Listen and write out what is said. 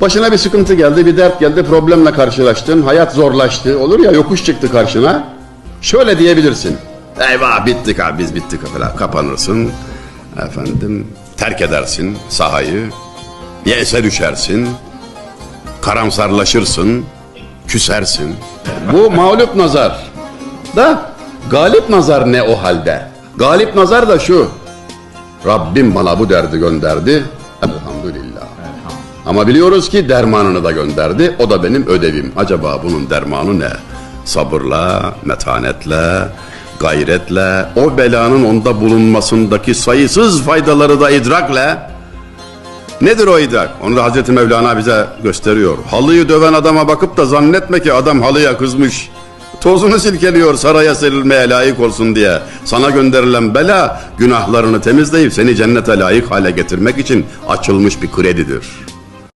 Başına bir sıkıntı geldi, bir dert geldi, problemle karşılaştın, hayat zorlaştı. Olur ya yokuş çıktı karşına. Şöyle diyebilirsin. Eyvah bittik abi biz bittik falan. Kapanırsın. Efendim terk edersin sahayı. Yese düşersin. Karamsarlaşırsın. Küsersin. Bu mağlup nazar. Da galip nazar ne o halde? Galip nazar da şu. Rabbim bana bu derdi gönderdi. Elhamdülillah. Ama biliyoruz ki dermanını da gönderdi. O da benim ödevim. Acaba bunun dermanı ne? Sabırla, metanetle, gayretle, o belanın onda bulunmasındaki sayısız faydaları da idrakle Nedir o idrak? Onu da Hazreti Mevlana bize gösteriyor. Halıyı döven adama bakıp da zannetme ki adam halıya kızmış. Tozunu silkeliyor saraya serilmeye layık olsun diye. Sana gönderilen bela günahlarını temizleyip seni cennete layık hale getirmek için açılmış bir kredidir.